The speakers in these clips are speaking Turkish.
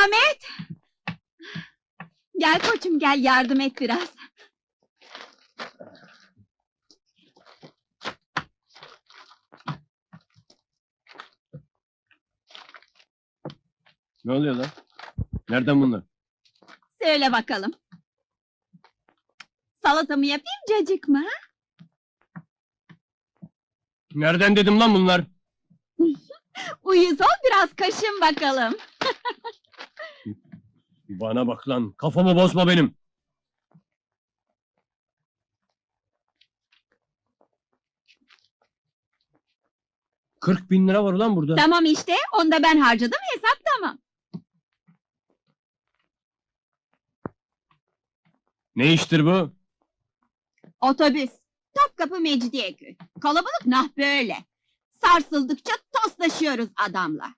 Ahmet! Gel koçum gel yardım et biraz. Ne oluyor lan? Nereden bunlar? Söyle bakalım. Salatamı yapayım cacık mı? ha? Nereden dedim lan bunlar? Uyuz ol biraz kaşın bakalım. Bana bak lan, kafamı bozma benim. Kırk bin lira var ulan burada. Tamam işte onu da ben harcadım hesap tamam. Ne iştir bu? Otobüs. Topkapı Mecidiyeköy. Kalabalık nah böyle. Sarsıldıkça toslaşıyoruz adamla.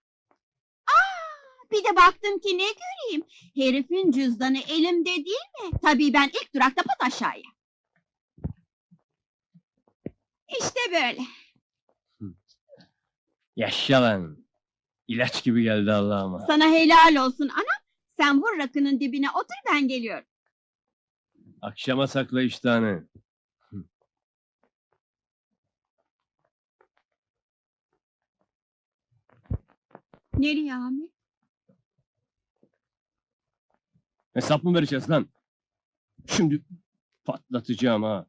Bir de baktım ki ne göreyim. Herifin cüzdanı elimde değil mi? Tabii ben ilk durakta pat aşağıya. İşte böyle. Yaşa lan. İlaç gibi geldi Allah'ıma. Sana helal olsun anam. Sen vur rakının dibine otur ben geliyorum. Akşama sakla iştahını. Nereye Ahmet? Hesap mı vereceğiz lan? Şimdi patlatacağım ha.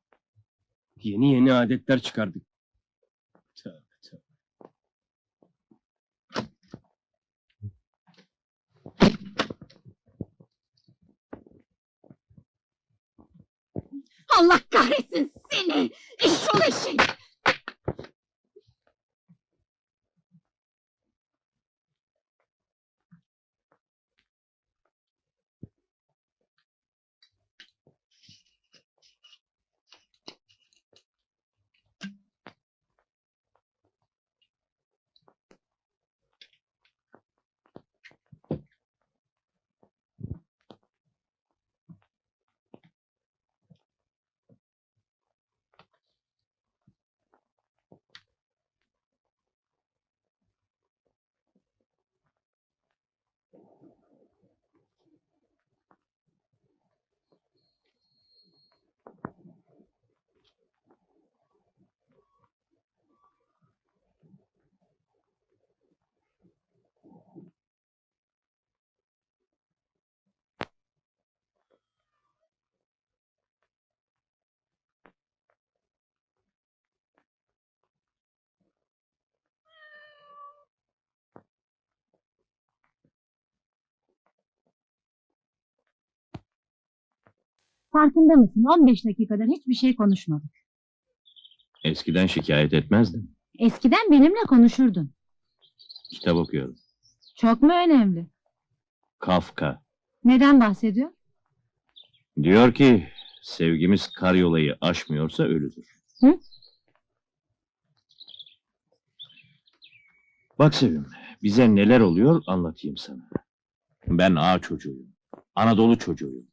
Yeni yeni adetler çıkardık. Tövbe tövbe. Allah kahretsin seni! Eşşol eşek! Farkında mısın? 15 dakikadır hiçbir şey konuşmadık. Eskiden şikayet etmezdin. Eskiden benimle konuşurdun. Kitap okuyorum. Çok mu önemli? Kafka. Neden bahsediyor? Diyor ki sevgimiz karyolayı aşmıyorsa ölüdür. Hı? Bak Sevim, bize neler oluyor anlatayım sana. Ben ağa çocuğuyum. Anadolu çocuğuyum.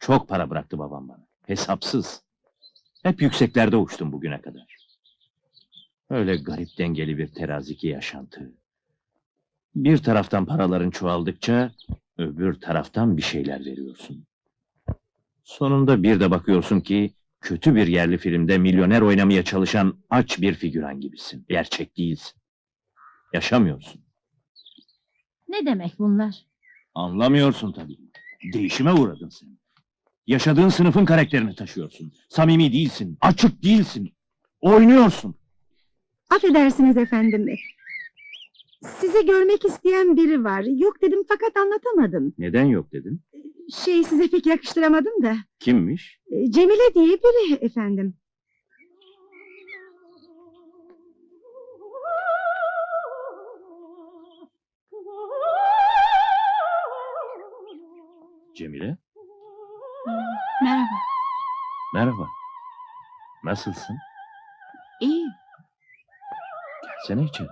Çok para bıraktı babam bana. Hesapsız. Hep yükseklerde uçtum bugüne kadar. Öyle garip dengeli bir teraziki yaşantı. Bir taraftan paraların çoğaldıkça öbür taraftan bir şeyler veriyorsun. Sonunda bir de bakıyorsun ki kötü bir yerli filmde milyoner oynamaya çalışan aç bir figüran gibisin. Gerçek değilsin. Yaşamıyorsun. Ne demek bunlar? Anlamıyorsun tabii. Değişime uğradın sen. Yaşadığın sınıfın karakterini taşıyorsun. Samimi değilsin, açık değilsin. Oynuyorsun. Affedersiniz efendim. Sizi görmek isteyen biri var. Yok dedim fakat anlatamadım. Neden yok dedin? Şey size pek yakıştıramadım da. Kimmiş? E, Cemile diye biri efendim. Cemile. Merhaba. Merhaba. Nasılsın? İyi. Gelsene içeri.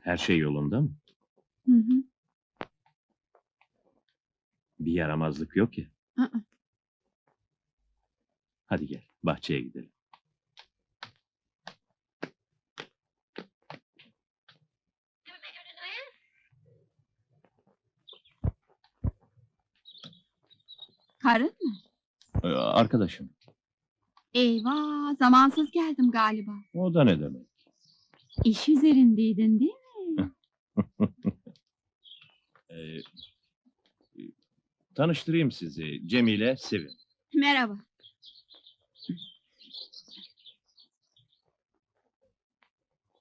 Her şey yolunda mı? Hı hı. Bir yaramazlık yok ya. Aa. Hadi gel, bahçeye gidelim. Karın mı? Ee, arkadaşım. Eyvah, zamansız geldim galiba. O da ne demek? İş üzerindeydin değil mi? Ee, e, tanıştırayım sizi. Cemile Sevim. Merhaba.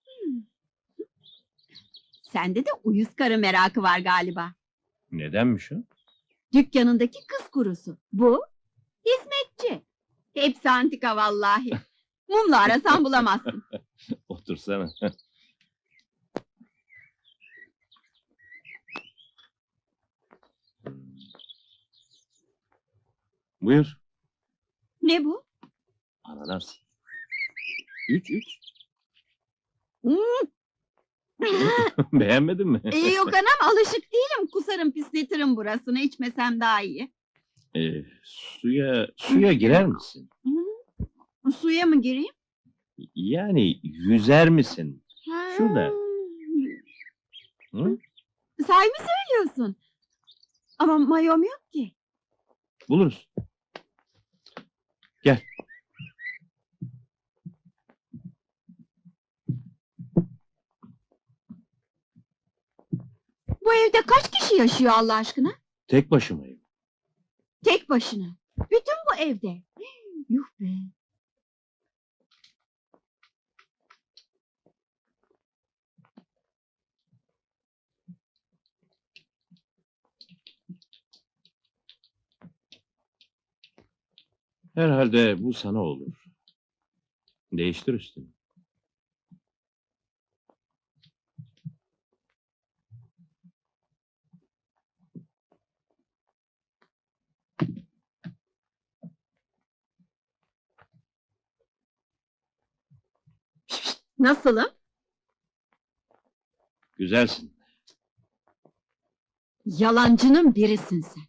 Hmm. Sende de uyuz karı merakı var galiba. Nedenmiş o? Dükkanındaki kız kurusu. Bu hizmetçi. Hepsi antika vallahi. Mumla arasan bulamazsın. Otursana. Buyur. Ne bu? Ananas. Üç üç. Hmm. Beğenmedin mi? Ee, yok anam alışık değilim. Kusarım pisletirim burasını. İçmesem daha iyi. Ee, suya suya girer misin? Suya mı gireyim? Yani yüzer misin? Şurada. Hı? Sahi mi söylüyorsun? Ama mayom yok ki. Buluruz. Gel. Bu evde kaç kişi yaşıyor Allah aşkına? Tek başımayım. Tek başına. Bütün bu evde. Yuh be. Herhalde bu sana olur. Değiştir üstünü. Nasılım? Güzelsin. Yalancının birisin sen.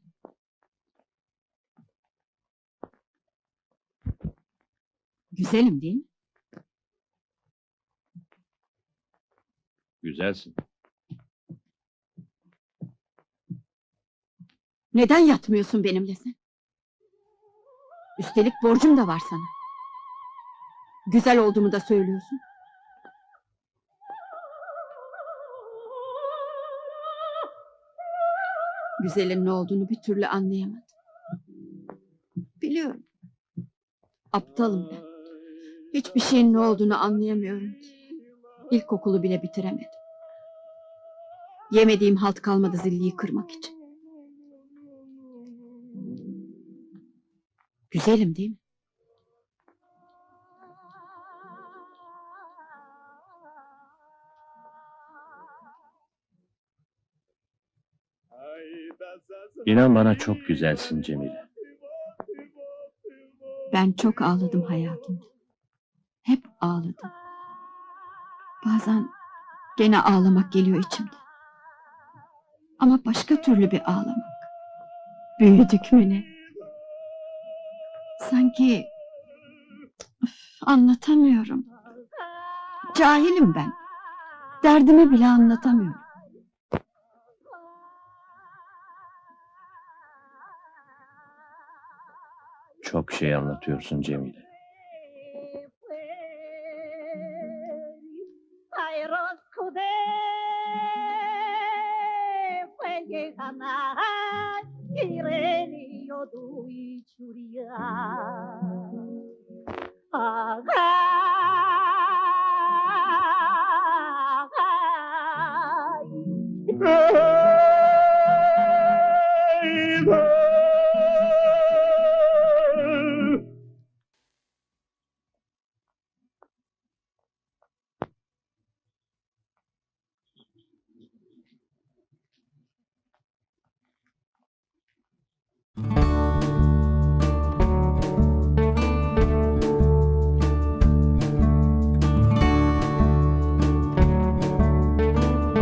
Güzelim değil mi? Güzelsin. Neden yatmıyorsun benimle sen? Üstelik borcum da var sana. Güzel olduğumu da söylüyorsun. Güzelin ne olduğunu bir türlü anlayamadım. Biliyorum. Aptalım ben. Hiçbir şeyin ne olduğunu anlayamıyorum ki. İlkokulu bile bitiremedim. Yemediğim halt kalmadı zilliyi kırmak için. Güzelim değil mi? İnan bana çok güzelsin Cemile. Ben çok ağladım hayatımda. Hep ağladım. Bazen gene ağlamak geliyor içimde. Ama başka türlü bir ağlamak. Büyüdük mü ne? Sanki... Üf, anlatamıyorum. Cahilim ben. Derdimi bile anlatamıyorum. Çok şey anlatıyorsun Cemile.